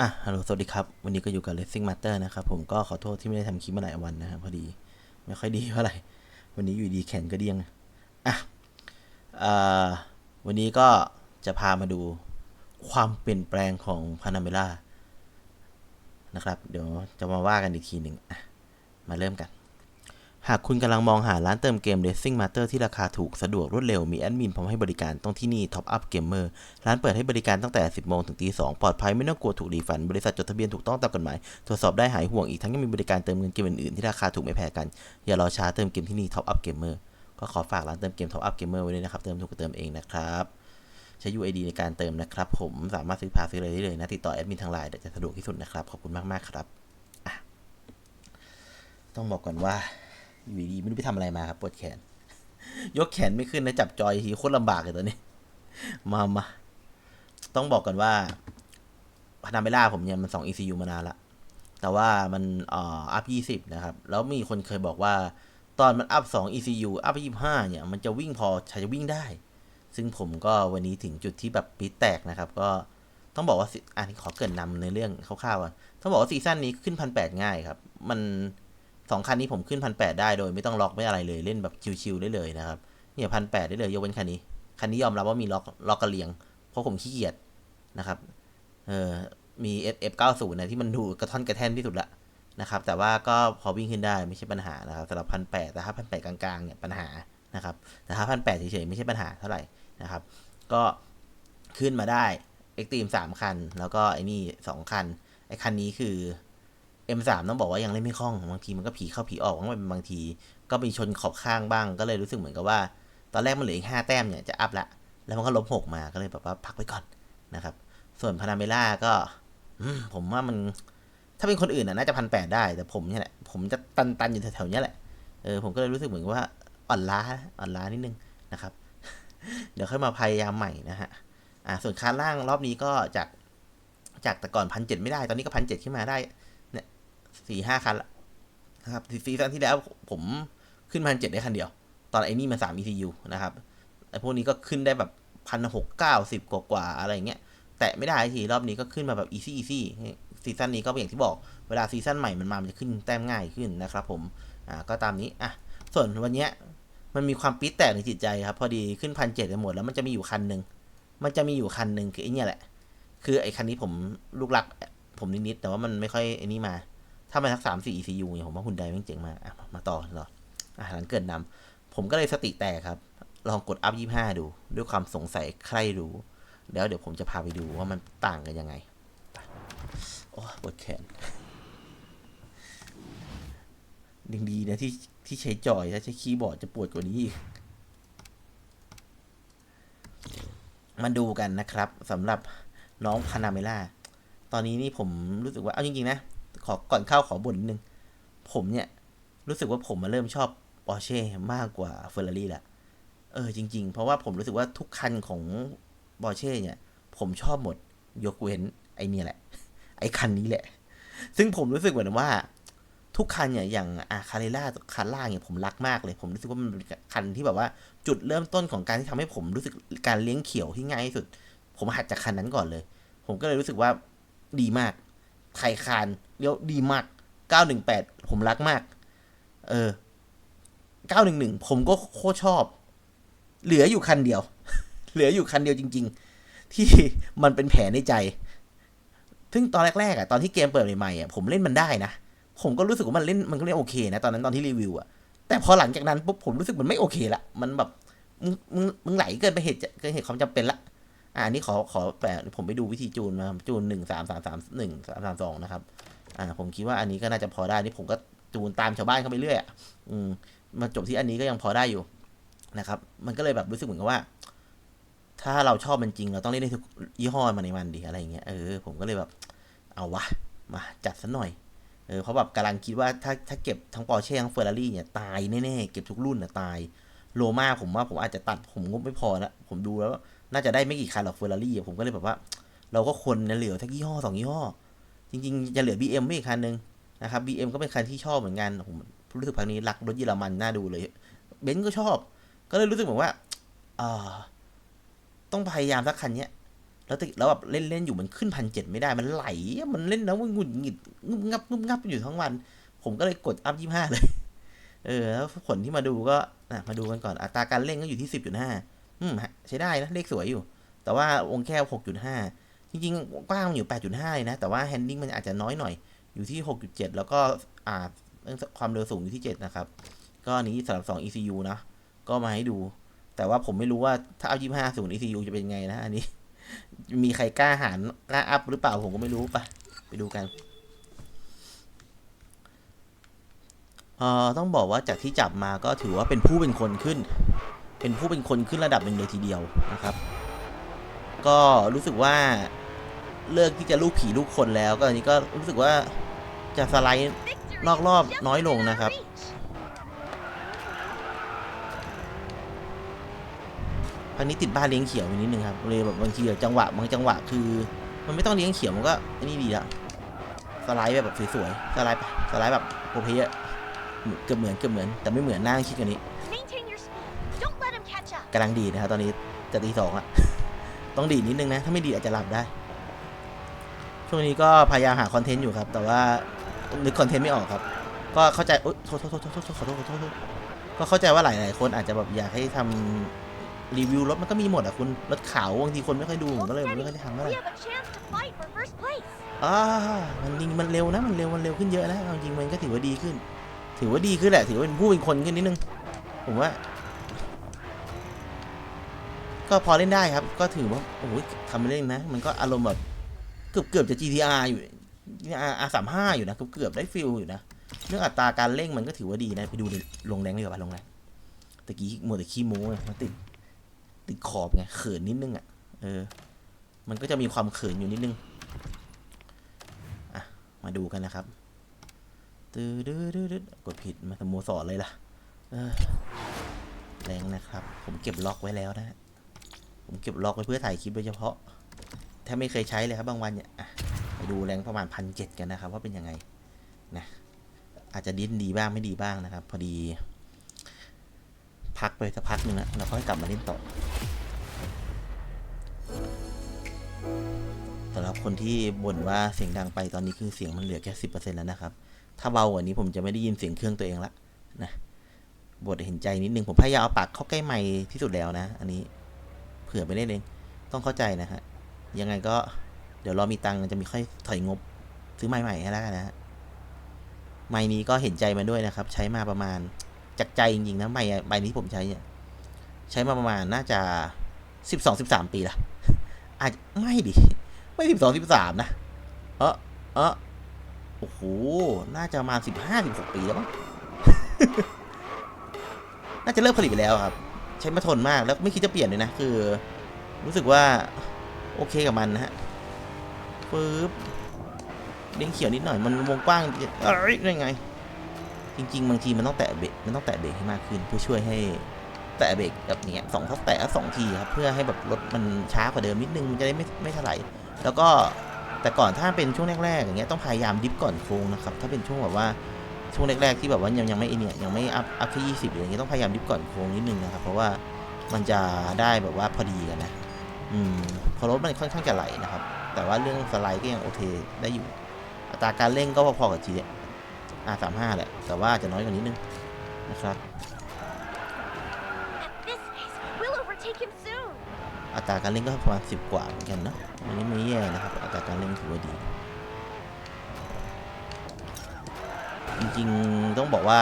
อะ ฮัลโหล สวัสดีครับ วันนี้ก็อยู่กับ Racing Matter นะครับ ผมก็ขอโทษที่ไม่ได้ทำคลิปมาหลายวันนะครับพอดี ไม่ค่อยดีเท่าไหร่ วันนี้อยู่ดีแขนก็เดียง อะอ่าวันนี้ก็จะพามาดูความเปลี่ยนแปลงของพานาเมล่านะครับ เดี๋ยวจะมาว่ากันอีกทีหนึ่งอะ มาเริ่มกัน หากคุณกำลังมองหาร้านเติมเกม Racing Master ที่ราคาถูก สะดวกรวดเร็ว มีแอดมินพร้อมให้บริการต้องที่นี่ Top Up Gamer ร้านเปิดให้บริการตั้งแต่ 10 โมงถึงตี2ปลอดภัยไม่ต้องกลัวถูกรีฟัน บริษัทจดทะเบียนถูกต้องตามกฎหมาย ตรวจสอบได้หายห่วงอีกทั้งยังมีบริการเติมเงินเกมอื่นๆ ที่ราคาถูกไม่แพ้กัน อย่ารอช้าเติมเกมที่นี่ Top Up Gamer ก็ขอฝากร้านเติมเกม Top Up Gamer ไว้ด้วยนะครับ เติมถูกเติมเองนะครับใช้ UID ในการเติมนะครับผมสามารถซื้อพาซื้อเลยได้เลยนะติดต่อแอดมินทางไลน์จะสะดวกที่สุดนะครับขอบคุณมากๆครับต้องบอกก่อนว่า อยู่ดีไม่รู้ไปทำอะไรมาครับปวดแขน ยกแขนไม่ขึ้นนะจับจอยทีโคตรลำบากเลยตอนนี้ มามาต้องบอกก่อนว่าพานาเมล่าผมเนี่ยมันสอง ECU มานานละแต่ว่ามันอ่ออัพยี่สิบนะครับ แล้วมีคนเคยบอกว่า ตอนมันอัพสอง ECU อัพยี่ห้าเนี่ย มันจะวิ่งพอใช้จะวิ่งได้ ซึ่งผมก็วันนี้ถึงจุดที่แบบปีดแตกนะครับ ก็ต้องบอกว่าอันนี้ขอเกินนำในเรื่องคร่าวๆก่อนต้องบอกว่าซีซั่นนี้ขึ้นพันแปดง่ายครับ มัน สองคันนี้ผมขึ้นพันแปดได้โดยไม่ต้องล็อกไม่อะไรเลยเล่นแบบชิวๆได้เลยนะครับเนี่ยพันแปดได้เลยยกเว้นคันนี้ คันนี้ยอมรับว่ามีล็อกล็อกกระเลียง เพราะผมขี้เกียจนะครับเออมี F F 9 0นะที่มันดูกระท่อนกระแท่นที่สุดละนะครับ แต่ว่าก็พอวิ่งขึ้นได้ไม่ใช่ปัญหานะครับสำหรับพันแปดแต่ถ้าพันแปดกลางๆเนี่ยปัญหานะครับ แต่ถ้าพันแปดเฉยๆไม่ใช่ปัญหาเท่าไหร่นะครับ ก็ขึ้นมาได้เอ็กตีมสามคัน แล้วก็ไอ้นี่สองคันไอ้คันนี้คือ M3 ต้องบอกว่ายังเล่นไม่คล่องบางทีมันก็ผีเข้าผีออกบางบางที ก็มีชนขอบข้างบ้าง ก็เลยรู้สึกเหมือนกับว่า ตอนแรกมันเหลืออีกห้าแต้มเนี่ยจะอัพละแล้วมันก็ลบหกมาก็เลยแบบว่าพักไว้ก่อนนะครับ ส่วนพานาเมล่าก็ผมว่ามันถ้าเป็นคนอื่นน่าจะพันแปดได้แต่ผมเนี่ยแหละผมจะตันตันๆอยู่แถวๆนี้แหละเออผมก็เลยรู้สึกเหมือนว่าอ่อนล้าอ่อนล้านิดนึงนะครับ เดี๋ยวค่อยมาพยายามใหม่นะฮะอ่าส่วนคานล่างรอบนี้ก็จากจากแต่ก่อนพันเจ็ดไม่ได้ตอนนี้ก็พันเจ็ดขึ้นมาได้ สี่ห้าคันละนะครับซีซั่นที่แล้วผมขึ้นพันเจ็ดได้คันเดียว ตอนไอ้นี่มันสาม ECU นะครับไอ้พวกนี้ก็ขึ้นได้แบบพันหกเก้าสิบกว่าๆอะไรเงี้ย แตะไม่ได้ทีรอบนี้ก็ขึ้นมาแบบ easy easy ซีซั่นนี้ก็อย่างที่บอกเวลาซีซั่นใหม่มันมามันจะขึ้นแต้มง่ายขึ้นนะครับผมอ่าก็ตามนี้อะส่วนวันเนี้ยมันมีความปิดแตกในจิตใจครับ พอดีขึ้นพันเจ็ดไปหมดแล้วมันจะมีอยู่คันหนึ่งมันจะมีอยู่คันหนึ่งคือไอ้เนี่ยแหละ คือไอ้คันนี้ผมลูกรักผมนิดๆแต่ว่ามันไม่ค่อยไอ้นี่มา ถ้ามันสักสามสี่ ECU เนี่ยผมว่าคุณไดแม่งเจ๋งมากมาต่อต่ออะหลังเกิดนำผมก็เลยสติแตกครับ ลองกดอัพยี่ห้าดู ด้วยความสงสัยใครรู้ แล้วเดี๋ยวผมจะพาไปดูว่ามันต่างกันยังไงปโอ้ปวดแขนดีดีนะที่ที่ใช้จอยถ้าใช้คีย์บอร์ดจะปวดกว่านี้อีกมาดูกันนะครับสำหรับน้องพานาเมล่า ตอนนี้นี่ผมรู้สึกว่า เอาจริงๆนะ ขอก่อนเข้าขอบ่นนิดนึง ผมเนี่ยรู้สึกว่าผมมาเริ่มชอบปอร์เช่มากกว่าเฟอร์รารี่ละเออจริง ๆ เพราะว่าผมรู้สึกว่าทุกคันของปอร์เช่เนี่ย ผมชอบหมดยกเว้นไอเนี่ยแหละ ไอคันนี้แหละ ซึ่งผมรู้สึกเหมือนว่า ทุกคันเนี่ยอย่างอาคาเรล่าคันล่างเนี่ยผมรักมากเลย ผมรู้สึกว่ามันเป็นคันที่แบบว่า จุดเริ่มต้นของการที่ทำให้ผมรู้สึกการเลี้ยงเขียวที่ง่ายที่สุด ผมหัดจากคันนั้นก่อนเลย ผมก็เลยรู้สึกว่าดีมากไทยคาน เลี้ยวดีมาก 918 ผมรักมาก เออ 911 ผมก็โคตรชอบ เหลืออยู่คันเดียว เหลืออยู่คันเดียวจริง ๆ ที่มันเป็นแผลในใจ ซึ่งตอนแรกๆอะตอนที่เกมเปิดใหม่ๆอะผมเล่นมันได้นะ ผมก็รู้สึกว่ามันเล่นมันก็เล่นโอเคนะ ตอนนั้นตอนที่รีวิวอะ แต่พอหลังจากนั้นปุ๊บผมรู้สึกมันไม่โอเคละ มันแบบมึงมึงมึงไหลเกินไปเหตุเกินเหตุความจำเป็นละอ่านี่ขอขอแปลผมไปดูวิธีจูนมาจูนหนึ่งสามสามสามหนึ่งสามสามสองนะครับ อ่าผมคิดว่าอันนี้ก็น่าจะพอได้นี่ผมก็จูนตามชาวบ้านเข้าไปเรื่อยอืมมาจบที่อันนี้ก็ยังพอได้อยู่นะครับ มันก็เลยแบบรู้สึกเหมือนกับว่า ถ้าเราชอบมันจริง เราต้องเล่นได้ทุกยี่ห้อมาในมันดีอะไรเงี้ยเออผมก็เลยแบบ เอาวะมาจัดซะหน่อยเออเพราะแบบกำลังคิดว่าถ้าถ้าเก็บทั้งปอร์เช่ทั้งเฟอร์รารี่เนี่ยตายแน่ๆเก็บทุกรุ่นน่ะตายโลมาผมว่าผมอาจจะตัดผมงบไม่พอละผมดูแล้ว น่าจะได้ไม่กี่คันหรอกเฟอร์รารี่ผมก็เลยแบบว่า เราก็คนนเหลือสักยี่ห้อสองยี่ห้อ จริงๆ จะเหลือ BM ไม่อีกคันหนึ่งนะครับ BM ก็เป็นคันที่ชอบเหมือนกันผมรู้สึกพักนี้รักรถเยอรมันน่าดูเลยเบนซ์ก็ชอบ ก็เลยรู้สึกเหมือนว่าต้องพยายามสักคันเนี้ยแล้วติแล้วแบบเล่นเล่นอยู่มันขึ้นพันเจ็ดไม่ได้มันไหล มันเล่นแล้วมันหงุดหงิดงุบงับงุบงับอยู่ทั้งวัน ผมก็เลยกดอัพยี่ห้าเลย เออ แล้วผลที่มาดูก็อะมาดูกันก่อนอัตราการเล่นก็อยู่ที่สิบจุดห้าอืมใช้ได้นะเลขสวยอยู่ แต่ว่าวงแค่หกจุดห้า จริงๆกว้างมันอยู่แปดจุดห้าเลยนะ แต่ว่าแฮนดิ้งมันอาจจะน้อยหน่อย อยู่ที่หกจุดเจ็ดแล้วก็อ่าความเร็วสูงอยู่ที่เจ็ดนะครับ ก็นี้สำหรับสอง ECU นะ ก็มาให้ดู แต่ว่าผมไม่รู้ว่าถ้าเอายี่ห้าศูนย์ ECU จะเป็นไงนะ อันนี้ มีใครกล้าหารกล้าอัพหรือเปล่าผมก็ไม่รู้ไปไปดูกันเอ่อต้องบอกว่าจากที่จับมาก็ถือว่าเป็นผู้เป็นคนขึ้น เป็นผู้เป็นคนขึ้นระดับหนึ่งเลยทีเดียวนะครับ ก็รู้สึกว่าเลิกที่จะลูกผีลูกคนแล้ว ก็อันนี้ก็รู้สึกว่าจะสไลด์นอกรอบน้อยลงนะครับอันนี้ติดบ้านเลี้ยงเขียวไปนิดนึงครับเลยแบบบางทีแบบจังหวะบางจังหวะคือ มันไม่ต้องเลี้ยงเขียวมันก็อันนี้ดีละสไลด์แบบสวยๆสไลด์ไปสไลด์แบบโอเพย์เกือบเหมือนเกือบเหมือน แต่ไม่เหมือนหน้าคิดกันนี้ Maintain your speed. Don't let him catch up. กำลังดีดนะครับตอนนี้จะตีสองละ ต้องดีดนิดนึงนะ ถ้าไม่ดีดอาจจะหลับได้ ช่วงนี้ก็พยายามหาคอนเทนต์อยู่ครับ แต่ว่านึกคอนเทนต์ไม่ออกครับ ก็เข้าใจโอ๊ยโทษโทษโทษโทษโทษขอโทษขอโทษขอโทษก็เข้าใจว่าหลายหลายๆคนอาจจะแบบอยากให้ทำรีวิวรถมันก็มีหมดอะคุณรถขาวบางทีคนไม่ค่อยดูผมก็เลยไม่ค่อยได้ทำเท่าไหร่อ่ามันจริงมันเร็วนะมันเร็วมันเร็วขึ้นเยอะนะจริงมันก็ถือว่าดีขึ้น ถือว่าดีขึ้นแหละถือว่าเป็นผู้เป็นคนขึ้นนิดนึงผมว่า ก็พอเล่นได้ครับ ก็ถือว่าโอ้ยทำไปเล่นนะ มันก็อารมณ์แบบเกือบเกือบจะ GTR อยู่ GTR R สามห้าอยู่นะเกือบเกือบได้ฟิลอยู่นะเรื่องอัตราการเร่งมันก็ถือว่าดีนะ ไปดูในลงแรงดีกว่าลงแรงตะกี้มัวแต่ขี้โม้ไงมันติดติดขอบไงเขินนิดนึงอะเออ มันก็จะมีความเขินอยู่นิดนึงมาดูกันนะครับตือดื้อดื้อดื้อกดผิดมาสโมสรเลยล่ะเออแรงนะครับ ผมเก็บล็อกไว้แล้วนะฮะ ผมเก็บล็อกไว้เพื่อถ่ายคลิปโดยเฉพาะ ถ้าไม่เคยใช้เลยครับบางวันเนี่ยไปดูแรงประมาณพันเจ็ดกันนะครับว่าเป็นยังไงนะอาจจะดิ้นดีบ้างไม่ดีบ้างนะครับ พอดี พักไปสักพักหนึ่งนะแล้วค่อยกลับมาเล่นต่อสำหรับคนที่บ่นว่าเสียงดังไปตอนนี้คือเสียงมันเหลือแค่สิบเปอร์เซ็นต์แล้วนะครับ ถ้าเบากว่านี้ผมจะไม่ได้ยินเสียงเครื่องตัวเองละนะบทเห็นใจนิดนึงผมพยายามเอาปากเข้าใกล้ไมค์ที่สุดแล้วนะ อันนี้ ผื่อไปเล่นเอง ต้องเข้าใจนะฮะ ยังไงก็เดี๋ยวรอมีตังค์จะมีค่อยถอยงบ ซื้อไมค์ใหม่ให้แล้วกันนะฮะไมค์นี้ก็เห็นใจมันด้วยนะครับ ใช้มาประมาณจากใจจริงๆนะไมค์ไมค์นี้ผมใช้เนี่ยใช้มาประมาณน่าจะสิบสองสิบสามปีละอาจไม่ดิไม่สิบสองสิบสามนะเออเออโอ้โห น่าจะประมาณสิบห้าสิบหกปีแล้วมั้ง น่าจะเลิกผลิตไปแล้วครับ ช้มาทนมากแล้วไม่คิดจะเปลี่ยนเลยนะ คือ รู้สึกว่า โอเคกับมันนะฮะปึ๊บเลี้ยงเขียวนิดหน่อยมันวงกว้างเอ้ยได้ไง จริง ๆ บางทีมันต้องแตะเบรกมันต้องแตะเบรกให้มากขึ้น เพื่อช่วยให้แตะเบรกแบบนี้สองทับแตะสองทีครับเพื่อให้แบบรถมันช้ากว่าเดิมนิดนึงมันจะได้ไม่ไม่ถลายแล้วก็แต่ก่อนถ้าเป็นช่วงแรกๆอย่างเงี้ยต้องพยายามดิฟก่อนโค้งนะครับถ้าเป็นช่วงแบบว่า ช่วงแรกๆที่แบบว่ายังยังไม่ไอเนี่ยยังไม่อัพอัพแค่ยี่สิบอย่างเงี้ยต้องพยายามดิฟก่อนโค้งนิดนึงนะครับ เพราะว่ามันจะได้แบบว่าพอดีกันนะอืมเพอรถมันค่อนข้างจะไหลนะครับ แต่ว่าเรื่องสไลด์ก็ยังโอเคได้อยู่ อัตราการเร่งก็พอๆกับ G เนี่ย R สามห้าแหละแต่ว่าจะน้อยกว่านิดนึงนะครับ At this pace, we'll overtake him soon. อัตราการเล่นก็ประมาณสิบกว่าเหมือนกันเนาะอันนี้ไม่แย่นะครับ อัตราการเล่นถือว่าดี จริงๆต้องบอกว่า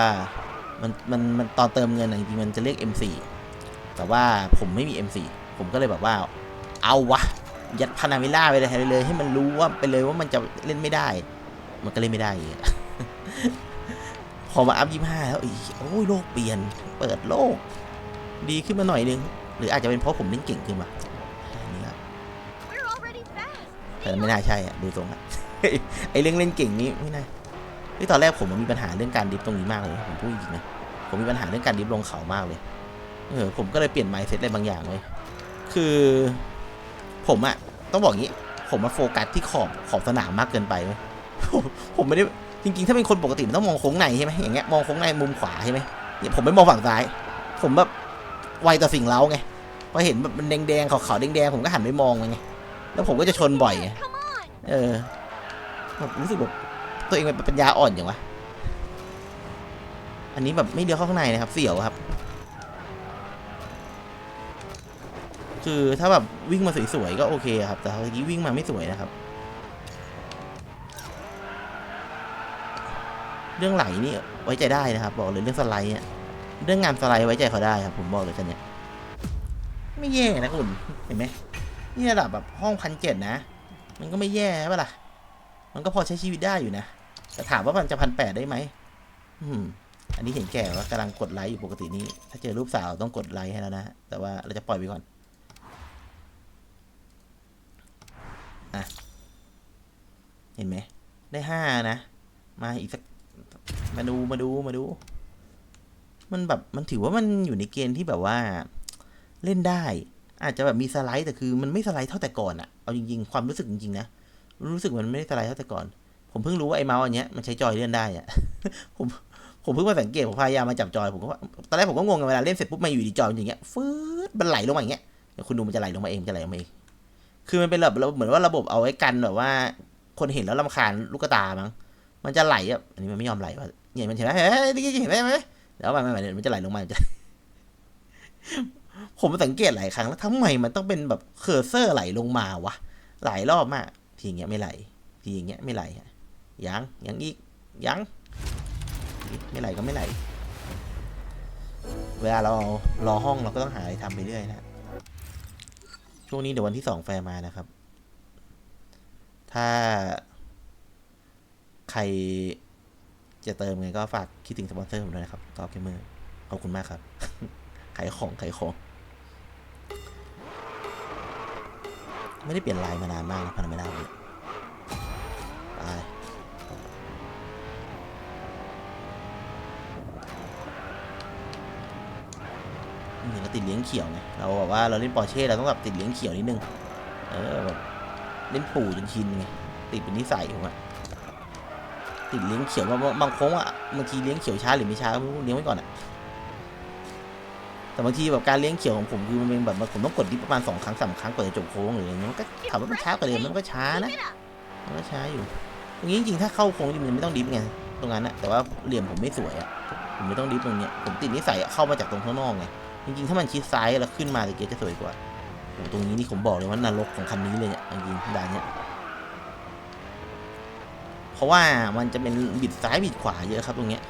มันมันมันตอนเติมเงินอะจริงๆมันจะเรียก M4 แต่ว่าผมไม่มี M4 ผมก็เลยแบบว่า เอาวะ ยัดพานาวิล่าไปเลยเลย ให้มันรู้ว่าไปเลยว่ามันจะเล่นไม่ได้ มันก็เล่นไม่ได้อีกพอมาอัพยี่ห้าแล้วอีกโอ้ยโลกเปลี่ยน เปิดโลก ดีขึ้นมาหน่อยนึง หรืออาจจะเป็นเพราะผมเล่นเก่งขึ้นมาอันนี้ครับ We're already fast. แต่ไม่น่าใช่อะดูตรงอะไอเรื่องเล่นเก่งนี้ไม่น่า ที่ตอนแรกผมมันมีปัญหาเรื่องการดิฟตรงนี้มากเลยผมพูดจริงนะผมมีปัญหาเรื่องการดิฟลงเขามากเลยเออผมก็เลยเปลี่ยนไมซ์เซ็ตอะไรบางอย่างเลยคือผมอะต้องบอกงี้ ผมมาโฟกัสที่ขอบขอบสนามมากเกินไปเว้ยผมไม่ได้จริงๆ ถ้าเป็นคนปกติมันต้องมองโค้งในใช่ไหมอย่างเงี้ยมองโค้งในมุมขวาใช่ไหมเนี่ยผมไม่มองฝั่งซ้าย ผมแบบไวต่อสิ่งเล้าไงพอเห็นแบบมันแดงๆขาวๆแดงๆผมก็หันไปมองมันไงแล้วผมก็จะชนบ่อยไงเออแบบรู้สึกแบบ ตัวเองเป็นปัญญาอ่อนอย่างวะ อันนี้แบบไม่เดียวเข้าข้างในนะครับ เสี่ยวครับ คือถ้าแบบวิ่งมาสวยๆก็โอเคครับ แต่เมื่อกี้วิ่งมาไม่สวยนะครับ เรื่องไหลนี่ไว้ใจได้นะครับ บอกเลยเรื่องสไลด์เนี่ย เรื่องงานสไลด์ไว้ใจเขาได้ครับผมบอกเลยกันเนี่ย ไม่แย่นะคุณ เห็นไหมนี่ระดับแบบห้องพันเจ็ดนะ มันก็ไม่แย่ใช่ปะล่ะ มันก็พอใช้ชีวิตได้อยู่นะแต่ถามว่ามันจะพันแปดได้ไหมอืม อันนี้เห็นแก่ว่ากำลังกดไลค์อยู่ปกตินี้ ถ้าเจอรูปสาวต้องกดไลค์ให้แล้วนะฮะแต่ว่าเราจะปล่อยไปก่อนอะเห็นไหมได้ห้านะ มาอีกสักมาดูมาดูมาดู มันแบบมันถือว่ามันอยู่ในเกณฑ์ที่แบบว่า เล่นได้ อาจจะแบบมีสไลด์แต่คือ มันไม่สไลด์เท่าแต่ก่อนอะเอาจริง ๆ ความรู้สึกจริงๆนะ รู้สึกมันไม่ได้สไลด์เท่าแต่ก่อน ผมเพิ่งรู้ว่าไอ้เมาส์อันเนี้ยมันใช้จอยเลื่อนได้อะผมผมเพิ่งมาสังเกตผมพยายามมาจับจอยผมก็ว่าตอนแรกผมก็งงกันเวลาเล่นเสร็จปุ๊บมาอยู่ดีจอยมันอย่างเงี้ยฟืดมันไหลลงมาอย่างเงี้ยเดี๋ยวคุณดูมันจะไหลลงมาเองจะไหลลงมาเองคือมันเป็นแบบเหมือนว่าระบบเอาไว้กันแบบว่า คนเห็นแล้วรำคาญลูกตามั้งมันจะไหลอะอันนี้มันไม่ยอมไหลว่ะเนี่ยมันเห็นไหมเฮ้ยนี่เห็นไหมเห็นไหมแล้วมันมันมันจะไหลลงมาจะผมสังเกตหลายครั้งแล้วทำไมมันต้องเป็นแบบเคอร์เซอร์ไหลลงมาวะหลายรอบมาก ทีอย่างเงี้ยไม่ไหลทีอย่างเงี้ยไม่ไหลยังยังอีกยังไม่ไหลก็ไม่ไหล เวลาเรารอห้องเราก็ต้องหาอะไรทำไปเรื่อยนะช่วงนี้เดี๋ยววันที่สองแฟมานะครับ ถ้า ใครจะเติมไงก็ฝากคิดถึงสปอนเซอร์ผมด้วยนะครับกอล์ฟเกมเมอร์ขอบคุณมากครับ ขายของขายของ ไม่ได้เปลี่ยนลายมานานมากนะพันไม่ได้เลยตายนี่เราติดเลี้ยงเขียวไงเราแบบว่าเราเล่นปอร์เช่เราต้องแบบติดเลี้ยงเขียวนิดนึงเออแบบเล่นปู่จนชินไงติดเป็นนิสัยผมอะติดเลี้ยงเขียวบางบางโค้งอะบางทีเลี้ยงเขียวช้าหรือไม่ช้าไม่รู้เลี้ยงไว้ก่อนอะ แต่บางทีแบบการเลี้ยงเขียวของผมคือมันเป็นแบบผมต้องกดดิฟประมาณสองครั้งสามครั้งกว่าจะจบโค้งหรืออะไรเงี้ยมันก็ถามว่ามันช้ากว่าเดิมมันก็ช้านะมันก็ช้าอยู่ตรงนี้จริงๆถ้าเข้าโค้งจริงๆมันไม่ต้องดิฟไงตรงนั้นอะแต่ว่าเหลี่ยมผมไม่สวยอะผมไม่ต้องดิฟตรงเนี้ยผมติดนิสัยเข้ามาจากตรงข้างนอกไงจริงๆถ้ามันชิดซ้ายแล้วขึ้นมาตะเกียจะสวยกว่าโอ้ตรงนี้นี่ผมบอกเลยว่านรกของคันนี้เลยเนี่ยจริงๆด่านเนี้ยเพราะว่ามันจะเป็นบิดซ้ายบิดขวาเยอะครับตรงเนี้ย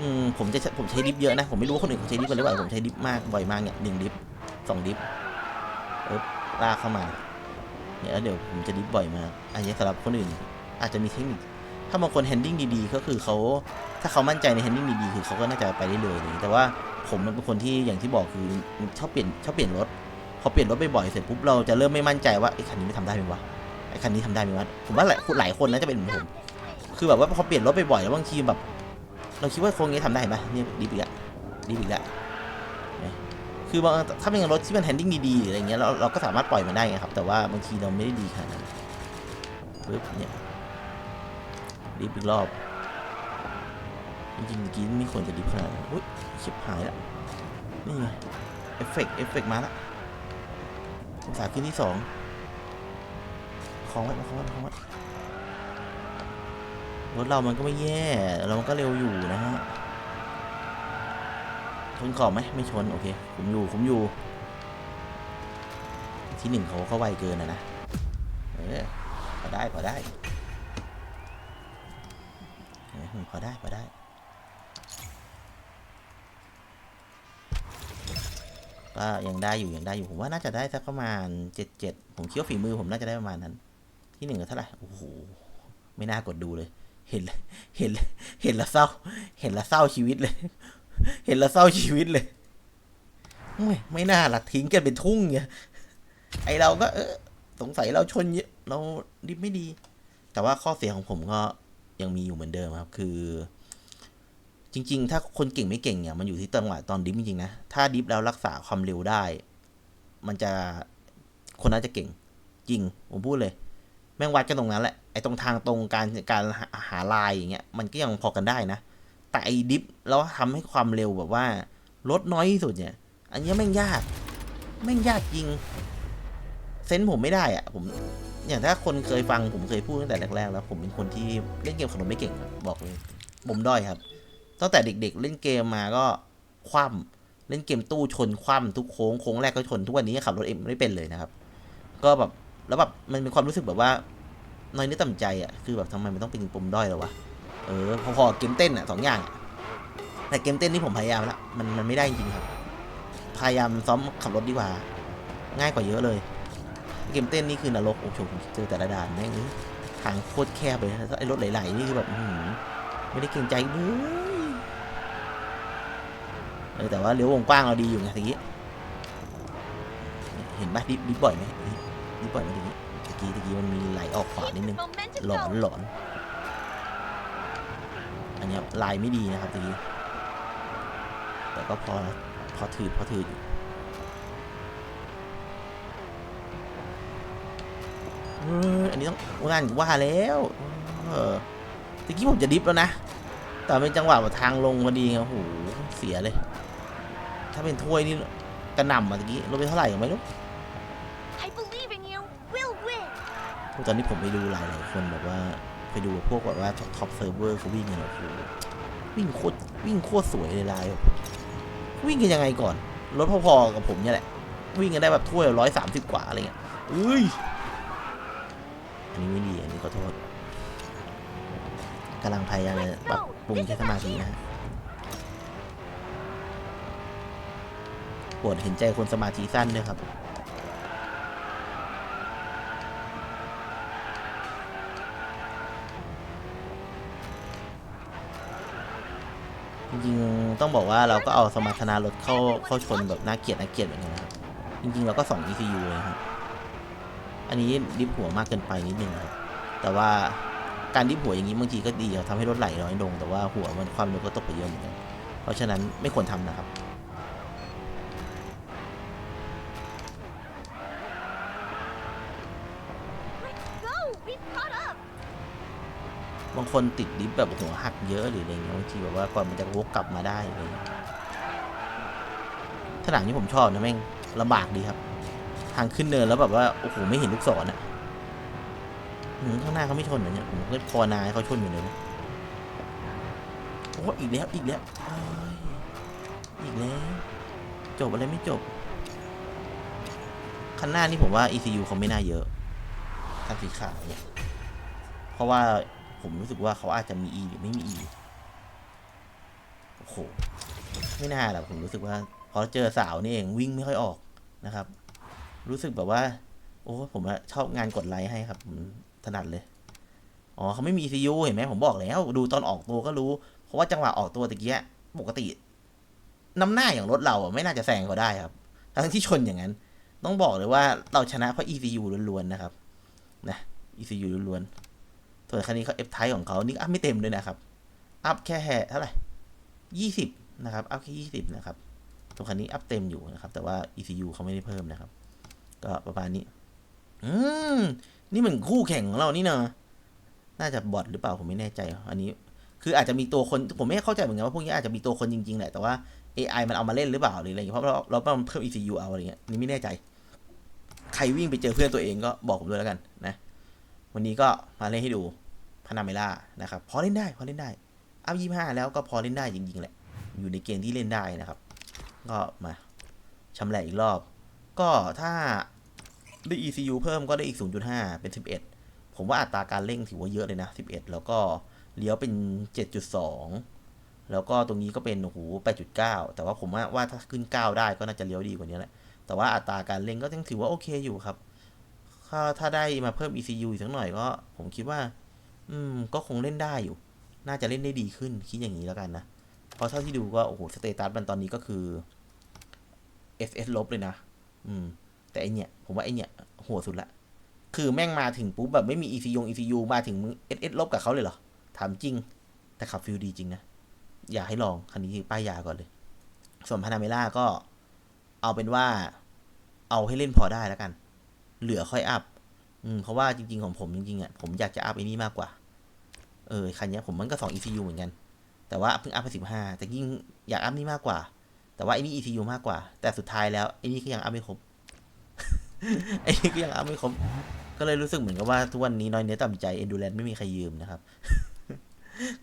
อืมผมจะผมใช้ดิฟเยอะนะ ผมไม่รู้ว่าคนอื่นเขาใช้ดิฟกันหรือเปล่าผมใช้ดิฟมากบ่อยมากเนี่ยหนึ่งดิฟสองดิฟเอ๊บลากเข้ามาเนี่ยแล้วเดี๋ยวผมจะดิฟบ่อยมากอันนี้สำหรับคนอื่นอาจจะมีเทคนิคถ้าบางคนแฮนดิ้งดีๆ ก็คือเขาถ้าเขามั่นใจในแฮนดิ้งดีๆคือเขาก็น่าจะไปได้เลยแต่ว่าผมมันเป็นคนที่อย่างที่บอกคือชอบเปลี่ยนชอบเปลี่ยนรถพอเปลี่ยนรถบ่อยๆเสร็จปุ๊บเราจะเริ่มไม่มั่นใจว่าไอ้คันนี้ไม่ทำได้ไหมวะไอ้คันนี้ทำได้ไหมวะผมว่าหลายหลายคนน่าจะเป็นเหมือนผมคือแบบว่าพอเปลี่ยนรถบ่อยๆแล้วบางทีแบบ เราคิดว่าโครงนี้ทำได้เห็นปะนี่ดีอีกแล้วดีอีกแล้วคือบางถ้าเป็นรถที่มันแฮนดิ้งดีๆอะไรเงี้ยเราเราก็สามารถปล่อยมันได้ไงครับ แต่ว่าบางทีเราไม่ได้ดีขนาดนั้นปึ๊บเนี่ยดิฟอีกรอบจริงๆเมื่อกี้ไม่ควรจะดิฟขนาดนั้นอุ้ยชิบหายแล้วนี่ไงเอฟเฟกต์เอฟเฟกต์มาละองศาขึ้นที่สองคล้องไว้มาคล้องไว้มาคล้องไว้ รถเรามันก็ไม่แย่ เรามันก็เร็วอยู่นะฮะชนขอบไหมไม่ชนโอเคผมอยู่ผมอยู่ ที่หนึ่งเขาเขาไวเกินนะนะเออพอได้พอได้เออพอได้พอได้ก็ยังได้อยู่ยังได้อยู่ผมว่าน่าจะได้สักประมาณเจ็ดเจ็ดผมเคิดว่าฝีมือผมน่าจะได้ประมาณนั้น ที่หนึ่งเท่าไหร่โอ้โหไม่น่ากดดูเลย เห็น เห็น เห็นแล้วเศร้า เห็นแล้วเศร้าชีวิตเลย เห็นแล้วเศร้าชีวิตเลย ไม่ไม่น่าหลักทิ้งกันเป็นทุ่งเนี่ยไอเราก็ เออสงสัยเราชนเยอะเราดิฟไม่ดี แต่ว่าข้อเสียของผมก็ยังมีอยู่เหมือนเดิมครับ คือ จริง ๆ ถ้าคนเก่งไม่เก่งเนี่ย มันอยู่ที่จังหวะตอนดิฟจริงๆนะ ถ้าดิฟแล้วรักษาความเร็วได้ มันจะคนนั้นจะเก่ง จริง ผมพูดเลย แม่งวัดกันตรงนั้นแหละ อ้ตรงทางตรงการการหาลายอย่างเงี้ยมันก็ยังพอกันได้นะ แต่ไอ้ดิฟแล้วทำให้ความเร็วแบบว่าลดน้อยที่สุดเนี่ย อันนี้แม่งยากแม่งยากจริง เซนส์ผมไม่ได้อะผมอย่างถ้าคนเคยฟังผมเคยพูดตั้งแต่แรกๆแล้ว ผมเป็นคนที่เล่นเกมขับรถไม่เก่งบบอกเลยผมด้อยครับตั้งแต่เด็กๆ เล่นเกมมาก็คว่ำเล่นเกมตู้ชนคว่ำทุกโค้งโค้งแรกก็ชนทุกวันนี้ขับรถเองไม่เป็นเลยนะครับ ก็แบบแล้วแบบมันเป็นความรู้สึกแบบว่า น้อยเนื้อต่ำใจอะคือแบบทำไมมันต้องเป็นปมด้อยเลยวะเออพอๆเกมเต้นอะสองอย่างอะแต่เกมเต้นนี่ผมพยายามแล้วมันมันไม่ได้จริงครับ พยายามซ้อมขับรถดีกว่า ง่ายกว่าเยอะเลย เกมเต้นนี่คือนรกโอ้โหเจอแต่ละด่านแม่งทางโคตรแคบเลยไอ้รถไหลๆนี่คือแบบไม่ได้เกรงใจเลยเออแต่ว่าเลี้ยววงกว้างเราดีอยู่ไงทีนี้เห็นปะดิบดิบบ่อยไหมดิบบ่อยไหมทีนี้ กี้ตะกี้มันมีไหลออกขวา Keep นิดนึง momentum หลอน going. หลอนอันเนี้ยลายไม่ดีนะครับตะกี้แต่ก็พอพอถือพอถืออยู่เอออันนี้ต้องว่าว่าแล้วเออตะกี้ผมจะดิฟแล้วนะแต่เป็นจังหวะแบบทางลงพอดีไงโอ้โหเสียเลย ถ้าเป็นถ้วยนี่กระหน่ำอะตะกี้ลดไปเท่าไหร่ก็ไม่รู้ ตอนนี้ผมไปดูหลายหลายๆคนแบบว่าไปดูพวกแบบว่าท็อปเซิร์ฟเวอร์เขาวิ่งกันโอ้โหวิ่งโคตรวิ่งโคตรสวยเลยลายวิ่งกันยังไงก่อน รถพอๆกับผมเนี่ยแหละ วิ่งกันได้แบบถ้วยร้อยสามสิบกว่าอะไรเงี้ยเอ้ยอันนี้ไม่ดีอันนี้ขอโทษกำลังพยายามจะปรับปรุงใช้สมาธินะฮะปรดเห็นใจคนสมาธิสั้นด้วยครับ ริงๆต้องบอกว่าเราก็เอาสมรรถนะรถเข้าเข้าชนแบบน่าเกลียดน่าเกลียดเหมือนกันนะครับ จริงๆเราก็ส่อง ECU เลยครับ อันนี้ดิฟหัวมากเกินไปนิดนึงครับ แต่ว่าการดิฟหัวอย่างนี้บางทีก็ดีครับทำให้รถไหลน้อยลง แต่ว่าหัวมันความเร็วก็ตกไปเยอะเหมือนกัน เพราะฉะนั้นไม่ควรทำนะครับ บางคนติดดิฟแบบหัวหักเยอะหรืออะไรเงี้ยบางทีแบบว่าก่อนมันจะวกกลับมาได้เงี้ยสนามที่ผมชอบนะแม่งลำบากดีครับ ทางขึ้นเนินแล้วแบบว่าโอ้โหไม่เห็นลูกศรอะหืมข้างหน้าเขาไม่ชนเหรอเนี่ยผมก็พอนาให้เขาชนอยู่เลยนะโอ้อีกแล้วอีกแล้วอีกแล้วจบอะไรไม่จบคันหน้านี่ผมว่า ECU เขาไม่น่าเยอะคันสีขาวเนี่ย เพราะว่า ผมรู้สึกว่าเขาอาจจะมี E หรือไม่มี E โอ้โห ไม่น่าหรอกผมรู้สึกว่าพอเจอสาวนี่เองวิ่งไม่ค่อยออกนะครับ รู้สึกแบบว่า โอ้ผมชอบงานกดไลค์ให้ครับผมถนัดเลย อ๋อเขาไม่มี ECU เห็นไหมผมบอกแล้ว ดูตอนออกตัวก็รู้ เพราะว่าจังหวะออกตัวตะกียปกติน้ำหน้าอย่างรถเราไม่น่าจะแซงเขาได้ครับ ทั้งที่ชนอย่างนั้น ต้องบอกเลยว่าเราชนะเพราะ ECU ล้วนๆนะครับ นะ ECU ล้วนๆ ส่วนคันนี้เขา F Type ของเขานี่อัพไม่เต็มด้วยนะครับ อัพแค่เท่าไหร่ยี่สิบนะครับ อัพแค่ยี่สิบนะครับตัวคันนี้อัพเต็มอยู่นะครับ แต่ว่า ECU เขาไม่ได้เพิ่มนะครับ ก็ประมาณนี้ อืม นี่เหมือนคู่แข่งของเรานี่เนอะน่าจะบอทหรือเปล่าผมไม่แน่ใจ อันนี้ คืออาจจะมีตัวคน ผมไม่เข้าใจเหมือนกันว่าพวกนี้อาจจะมีตัวคนจริงๆแหละ แต่ว่า AI มันเอามาเล่นหรือเปล่าหรืออะไรอย่างเงี้ย เพราะเราเราต้องเพิ่ม ECU เอาอะไรเงี้ย นี่ไม่แน่ใจ ใครวิ่งไปเจอเพื่อนตัวเองก็บอกผมด้วยแล้วกันนะ วันนี้ก็มาเล่นให้ดูพานาเมล่านะครับ พอเล่นได้พอเล่นได้อัพยี่ห้าแล้วก็พอเล่นได้จริงๆแหละ อยู่ในเกณฑ์ที่เล่นได้นะครับ ก็มาชำแหละอีกรอบ ก็ถ้าได้ ECU เพิ่มก็ได้อีก 0.5 เป็น 11 ผมว่าอัตราการเร่งถือว่าเยอะเลยนะ 11 แล้วก็เลี้ยวเป็น 7.2 แล้วก็ตรงนี้ก็เป็นโอ้โห8.9 แต่ว่าผมว่าว่าถ้าขึ้น 9 ได้ก็น่าจะเลี้ยวดีกว่านี้แหละ แต่ว่าอัตราการเร่งก็ยังถือว่าโอเคอยู่ครับ ถ้าถ้าได้มาเพิ่ม ECU อีกสักหน่อยก็ ผมคิดว่า อืม ก็คงเล่นได้อยู่ น่าจะเล่นได้ดีขึ้น คิดอย่างนี้แล้วกันนะ เพราะเท่าที่ดูก็ โอ้โห สเตตัสมันตอนนี้ก็คือ SS ลบเลยนะ อืม แต่ไอเนี่ยผมว่าไอเนี่ยโหัวสุดละ คือแม่งมาถึงปุ๊บแบบไม่มี ECU ECU มาถึงมึง SS ลบกับเขาเลยเหรอ ถามจริง แต่ขับฟิลดีจริงนะ อยากให้ลอง คันนี้ป้ายยาก่อนเลย ส่วนพานาเมล่าก็ เอาเป็นว่า เอาให้เล่นพอได้แล้วกัน เหลือค่อยอัพอืมเพราะว่าจริง ๆ ของผมจริงๆอะผมอยากจะอัพไอ้นี่มากกว่า เออคันเนี้ยผมมันก็สอง ECU เหมือนกัน แต่ว่าเพิ่งอัพไปสิบห้าแต่ยิ่งอยากอัพนี่มากกว่า แต่ว่าไอ้นี่ ECU มากกว่า แต่สุดท้ายแล้วไอ้นี่ก็ยังอัพไม่ครบไอ้นี่ก็ยังอัพไม่ครบก็เลยรู้สึกเหมือนกับว่าทุกวันนี้น้อยเนื้อต่ำใจเอนดูแลนไม่มีใครยืมนะครับ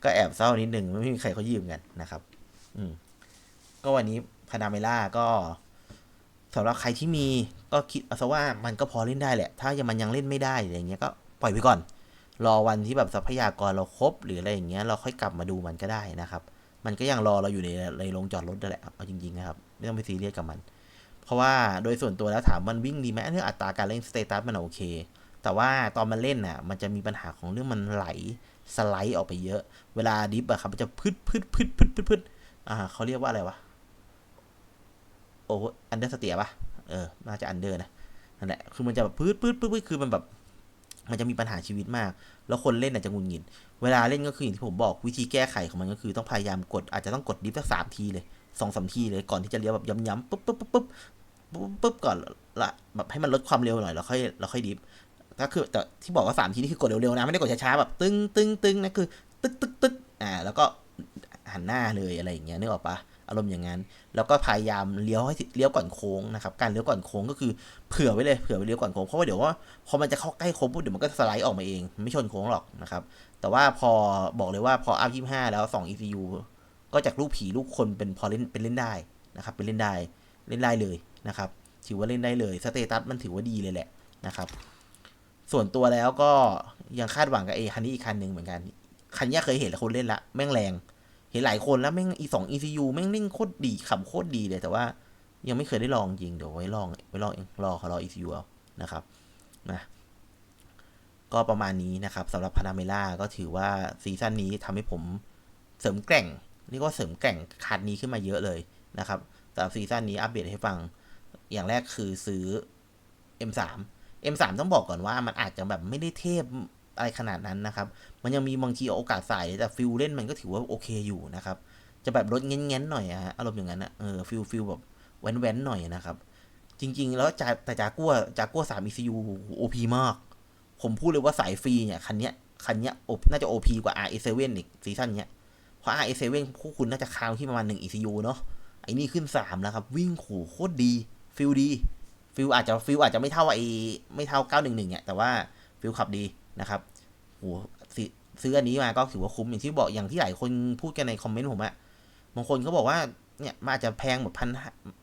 ก็แอบเศร้านิดหนึ่งไม่มีใครเขายืมกันนะครับ อืมก็วันนี้พานาเมล่าก็ สำหรับใครที่มีก็คิดเอาซะว่ามันก็พอเล่นได้แหละ ถ้ายังมันยังเล่นไม่ได้อะไรอย่างเงี้ยก็ปล่อยไปก่อน รอวันที่แบบทรัพยากรเราครบหรืออะไรอย่างเงี้ยเราค่อยกลับมาดูมันก็ได้นะครับ มันก็ยังรอเราอยู่ในในโรงจอดรถนั่นแหละเอาจริงๆนะครับไม่ต้องไปซีเรียสกับมัน เพราะว่าโดยส่วนตัวแล้วถามมันวิ่งดีไหมเรื่องอัตราการเล่นสเตตัสมันโอเค แต่ว่าตอนมันเล่นน่ะมันจะมีปัญหาของเรื่องมันไหลสไลด์ออกไปเยอะ เวลาดิฟอะครับมันจะพืดพืดพืดพืดพืดพืดอ่าเขาเรียกว่าอะไรวะ โอ้อันเดอร์สเตียปะเออ น่าจะอันเดอร์นะ นั่นแหละ คือมันจะแบบพืดพืดพืดพืดคือมันแบบ มันจะมีปัญหาชีวิตมาก แล้วคนเล่นอาจจะงุนหงิดเวลาเล่นก็คืออย่างที่ผมบอกวิธีแก้ไขของมันก็คือต้องพยายามกด อาจจะต้องกดดิฟสักสามทีเลยสองสามทีเลย ก่อนที่จะเลี้ยวแบบย้ำๆปุ๊บปุ๊บปุ๊บปุ๊บปุ๊บปุ๊บก่อนละแบบให้มันลดความเร็วหน่อยแล้วค่อยแล้วค่อยดิฟก็คือแต่ที่บอกว่าสามทีนี่คือกดเร็วๆนะไม่ได้กดช้าๆแบบตึ้งตึ้งตึ้งนะคือ ตึ๊กตึ๊กตึ๊กอ่าแล้วก็หันหน้าเลยอะไรอย่างเงี้ยนึกออกปะารมณ์อย่างนั้น แล้วก็พยายามเลี้ยวให้เลี้ยวก่อนโค้งนะครับการเลี้ยวก่อนโค้งก็คือเผื่อไว้เลยเผื่อไว้เลี้ยวก่อนโค้งเพราะว่าเดี๋ยวว่าพอมันจะเข้าใกล้โค้งปุ๊บเดี๋ยวมันก็สไลด์ออกมาเองไม่ชนโค้งหรอกนะครับแต่ว่าพอบอกเลยว่าพออัพยี่ห้าแล้วสอง ECU ก็จากลูกผีลูกคนเป็นพอเล่นเป็นเล่นได้นะครับเป็นเล่นได้เล่นได้เลยนะครับถือว่าเล่นได้เลยสเตตัสมันถือว่าดีเลยแหละนะครับส่วนตัวแล้วก็ยังคาดหวังกับไอ้คันนี้อีกคันหนึ่งเหมือนกันคันนี้เคยเห็นแล้วคนเล่นละแม่งแรง เห็นหลายคนแล้วแม่งอีสอง ECU แม่งเล่นโคตรดีขับโคตรดีเลยแต่ว่ายังไม่เคยได้ลองจริง เดี๋ยวไว้ลองไว้ลองเองรอเขารอ ECU เอานะครับนะก็ประมาณนี้นะครับสำหรับพานาเมล่าก็ถือว่าซีซั่นนี้ทำให้ผมเสริมแกร่งเรียกว่าเสริมแกร่งคันนี้ขึ้นมาเยอะเลยนะครับสำหรับซีซั่นนี้อัปเดตให้ฟังอย่างแรกคือซื้อ M3 M3 ต้องบอกก่อนว่ามันอาจจะแบบไม่ได้เทพอะไรขนาดนั้นนะครับ มันยังมีบางทีโอกาสใส่แต่ฟิลเล่นมันก็ถือว่าโอเคอยู่นะครับ จะแบบรถเงี้ยนๆหน่อยอะฮะอารมณ์อย่างนั้นอะเออฟิลฟิลแบบแว้นๆหน่อยนะครับ จริง ๆ แล้วจาแต่จากัวจากัวสาม ECU OP มาก ผมพูดเลยว่าสายฟรีเนี่ย คันเนี้ยคันเนี้ย OP น่าจะ OP กว่า RS7 อีกซีซั่นเนี้ยเพราะ RS7 พวกคุณน่าจะค้างที่ประมาณ1 ECU เนาะไอ้นี่ขึ้น3แล้วครับ วิ่งขู่โคตรดีฟิลดีฟิลอาจจะฟิลอาจจะไม่เท่าไอไม่เท่า 911 เนี่ย แต่ว่าฟิลขับดีนะครับโห ซื้ออันนี้มาก็ถือว่าคุ้มอย่างที่บอกอย่างที่หลายคนพูดกันในคอมเมนต์ผมอะบางคนก็บอกว่าเนี่ยมันอาจจะแพงหมดพัน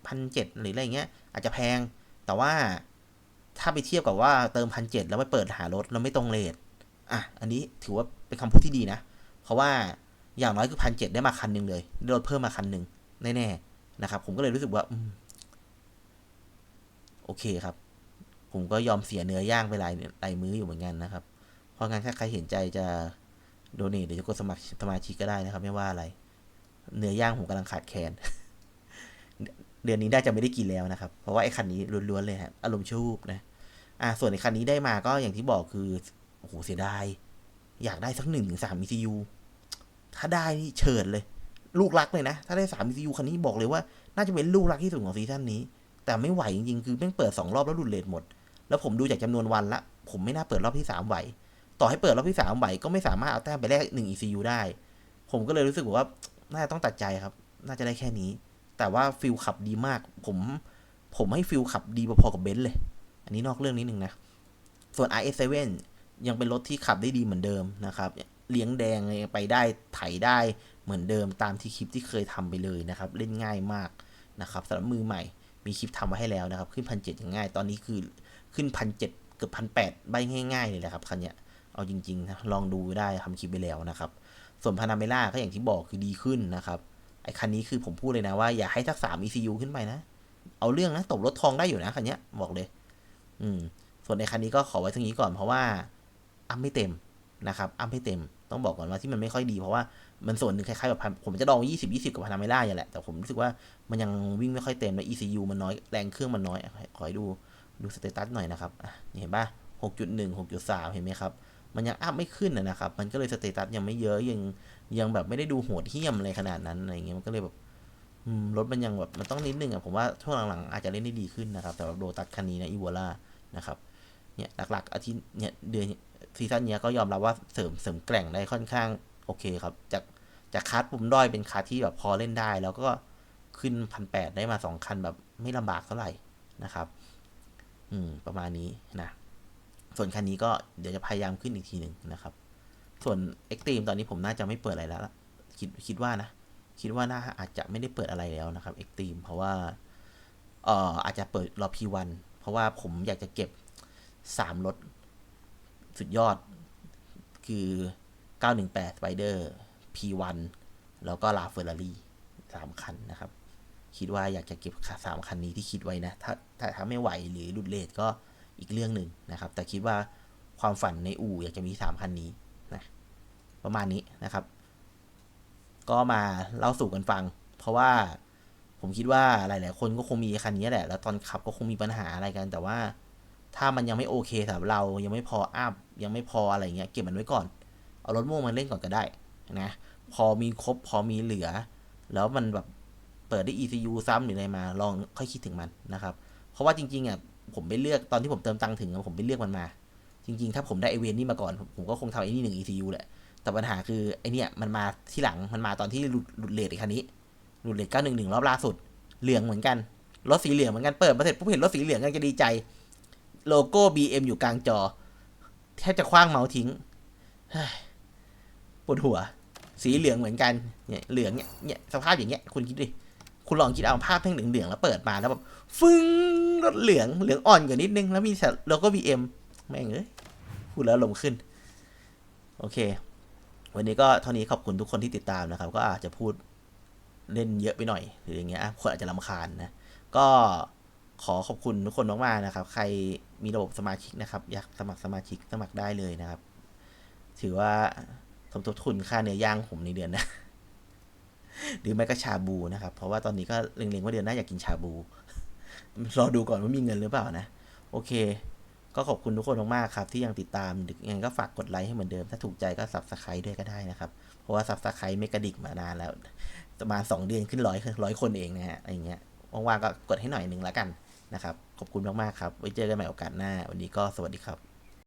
พันเจ็ดหรืออะไรเงี้ย อาจจะแพงแต่ว่าถ้าไปเทียบกับว่าเติมพันเจ็ดแล้วไปเปิดหารถแล้วไม่ตรงเลทอะอันนี้ถือว่าเป็นคำพูดที่ดีนะ เพราะว่าอย่างน้อยคือพันเจ็ดได้มาคันหนึ่งเลยได้รถเพิ่มมาคันหนึ่งแน่ๆนะครับ ผมก็เลยรู้สึกว่าอโอเคครับ ผมก็ยอมเสียเนื้อย่างไปหลายหลายมื้ออยู่เหมือนกันนะครับ เพราะงั้นถ้าใครเห็นใจจะ โดเนทเดี๋ยวจะกดสมัครสมาชิกก็ได้นะครับ ไม่ว่าอะไร เนื้อย่างผมกำลังขาดแคลนเดือนนี้ได้จะไม่ได้กินแล้วนะครับ เพราะว่าไอ้คันนี้ล้วนๆเลยฮะอารมณ์ชูบนะอ่าส่วนไอ้คันนี้ได้มาก็อย่างที่บอกคือโอ้โหเสียดาย อยากได้สักหนึ่งถึงสาม ECU ถ้าได้นี่เฉิดเลย ลูกรักเลยนะ ถ้าได้สาม ECU คันนี้บอกเลยว่า น่าจะเป็นลูกรักที่สุดของซีซั่นนี้ แต่ไม่ไหวจริงๆ คือแม่งเปิดสองรอบแล้วหลุดเลทหมด แล้วผมดูจากจำนวนวันละ ผมไม่น่าเปิดรอบที่สามไหว ต่อให้เปิดรอบที่สามไหวก็ไม่สามารถเอาแต้มไปแลกหนึ่ง ECU ได้ ผมก็เลยรู้สึกว่า น่าจะต้องตัดใจครับ น่าจะได้แค่นี้ แต่ว่าฟิลขับดีมาก ผม ผมให้ฟิลขับดีพอๆกับเบนซ์เลย อันนี้นอกเรื่องนิดนึงนะ ส่วน RS7 ยังเป็นรถที่ขับได้ดีเหมือนเดิมนะครับเลี้ยงแดงไปได้ไถได้เหมือนเดิมตามที่คลิปที่เคยทำไปเลยนะครับ เล่นง่ายมากนะครับสำหรับมือใหม่มีคลิปทำไว้ให้แล้วนะครับ ขึ้นพันเจ็ดอย่างง่าย ตอนนี้คือขึ้นพันเจ็ดเกือบพันแปดใบง่ายๆเลยแหละครับคันเนี้ย เอาจริงๆนะลองดูได้ทำคลิปไปแล้วนะครับ ส่วนพานาเมล่าก็อย่างที่บอกคือดีขึ้นนะครับไอ้คันนี้คือผมพูดเลยนะว่าอย่าให้ทักสาม ECU ขึ้นไปนะ เอาเรื่องนะตบรถทองได้อยู่นะคันเนี้ยบอกเลย อืม ส่วนในคันนี้ก็ขอไว้ตรงนี้ก่อนเพราะว่าอัพไม่เต็มนะครับอัพไม่เต็ม ต้องบอกก่อนว่าที่มันไม่ค่อยดีเพราะว่ามันส่วนหนึ่งคล้ายๆแบบผมจะลอง 20 20 กับพานาเมล่าอย่างแหละ แต่ผมรู้สึกว่ามันยังวิ่งไม่ค่อยเต็มและ ECU มันน้อยแรงเครื่องมันน้อยขอให้ดูดูสเตตัสหน่อยนะครับนี่เห็นปะ6.1 6.3 เห็นไหมครับ มันยังอัพไม่ขึ้นนะครับ มันก็เลยสเตตัสยังไม่เยอะยังยังแบบไม่ได้ดูโหดเหี้ยมอะไรขนาดนั้นอะไรเงี้ยมันก็เลยแบบรถมันยังแบบมันต้องนิดนึงอะผมว่าช่วงหลังๆ อาจจะเล่นได้ดีขึ้นนะครับแต่ว่าโดตัสคันนี้นะอีวอล่านะครับเนี่ยหลักๆ อาทิตย์เนี่ยเดือนซีซั่นเนี้ยก็ยอมรับว่าเสริมเสริมแกร่งได้ค่อนข้างโอเคครับ จากจากคัสปุ่มด้อยเป็นคัสที่แบบพอเล่นได้ แล้วก็ขึ้นพันแปดได้มาสองคันแบบไม่ลำบากเท่าไหร่นะครับ อืมประมาณนี้นะ ส่วนคันนี้ก็เดี๋ยวจะพยายามขึ้นอีกทีหนึ่งนะครับ ส่วน Extreme ตอนนี้ผมน่าจะไม่เปิดอะไรแล้วคิดคิดว่านะ คิดว่าน่าอาจจะไม่ได้เปิดอะไรแล้วนะครับ Extreme เพราะว่าเอ่ออาจจะเปิดรอ P1 เพราะว่าผมอยากจะเก็บสามรถ สุดยอด คือ 918 Spider P1 แล้วก็ลาเฟอร์รารี่สามคันนะครับ คิดว่าอยากจะเก็บสามคันนี้ที่คิดไว้นะ ถ้าถ้าไม่ไหวหรือหลุดเลทก็ อีกเรื่องหนึ่งนะครับ แต่คิดว่าความฝันในอู่อยากจะมีสามคันนี้นะประมาณนี้นะครับ ก็มาเล่าสู่กันฟัง เพราะว่าผมคิดว่าหลาย ๆ คนก็คงมีคันนี้แหละ แล้วตอนขับก็คงมีปัญหาอะไรกัน แต่ว่าถ้ามันยังไม่โอเคสำหรับเรายังไม่พออัพยังไม่พออะไรเงี้ยเก็บมันไว้ก่อน เอารถม่วงมาเล่นก่อนก็ได้นะพอมีครบพอมีเหลือ แล้วมันแบบเปิดได้ ECU ซ้ำหรืออะไรมาลองค่อยคิดถึงมันนะครับ เพราะว่าจริงๆอะ ผมไปเลือกตอนที่ผมเติมตังค์ถึงผมไปเลือกมันมา จริง ๆ ถ้าผมได้ไอเวนนี่มาก่อนผมก็คงทำไอ้นี่หนึ่ง ECU แหละ แต่ปัญหาคือไอเนี่ยมันมาที่หลังมันมาตอนที่หลุดหลุดเลทไอคันนี้หลุดเลทเก้าหนึ่งหนึ่งรอบล่าสุดเหลืองเหมือนกันรถสีเหลืองเหมือนกันเปิดมาเสร็จปุ๊บเห็นรถสีเหลืองก็จะดีใจ โลโก้ BM อยู่กลางจอแทบจะคว้างเมาส์ทิ้งปวดหัว สีเหลืองเหมือนกันเนี่ยเหลืองเนี่ยเนี่ยสภาพอย่างเงี้ยคุณคิดดิ คุณลองคิดเอาภาพแท่งเหลืองๆแล้วเปิดมาแล้วแบบฟึ้งรถเหลืองเหลืองอ่อนกว่านิดนึงแล้วมีโลโก้ BM แม่งเอ้ยพูดแล้วลมขึ้น โอเค วันนี้ก็เท่านี้ขอบคุณทุกคนที่ติดตามนะครับ ก็อาจจะพูดเล่นเยอะไปหน่อย หรืออย่างเงี้ยคนอาจจะรำคาญนะ ก็ขอขอบคุณทุกคนมากๆนะครับ ใครมีระบบสมาชิกนะครับ อยากสมัครสมาชิกสมัครได้เลยนะครับ ถือว่าสมทบทุนค่าเนื้อย่างผมในเดือนนะ หรือไม่ก็ชาบูนะครับ เพราะว่าตอนนี้ก็เล็งๆว่าเดือนหน้าอยากกินชาบู รอดูก่อนว่ามีเงินหรือเปล่านะ โอเค ก็ขอบคุณทุกคนมากๆครับ ที่ยังติดตามยังไงก็ฝากกดไลค์ให้เหมือนเดิม ถ้าถูกใจก็ซับสไครต์ด้วยก็ได้นะครับ เพราะว่าซับสไครต์ไม่กระดิกมานานแล้วประมาณสองเดือนขึ้นร้อยร้อยคนเองนะฮะอะไรเงี้ยว่างๆก็กดให้หน่อยหนึ่งแล้วกันนะครับ ขอบคุณมากๆครับ ไว้เจอกันใหม่โอกาสหน้า วันนี้ก็สวัสดีครับ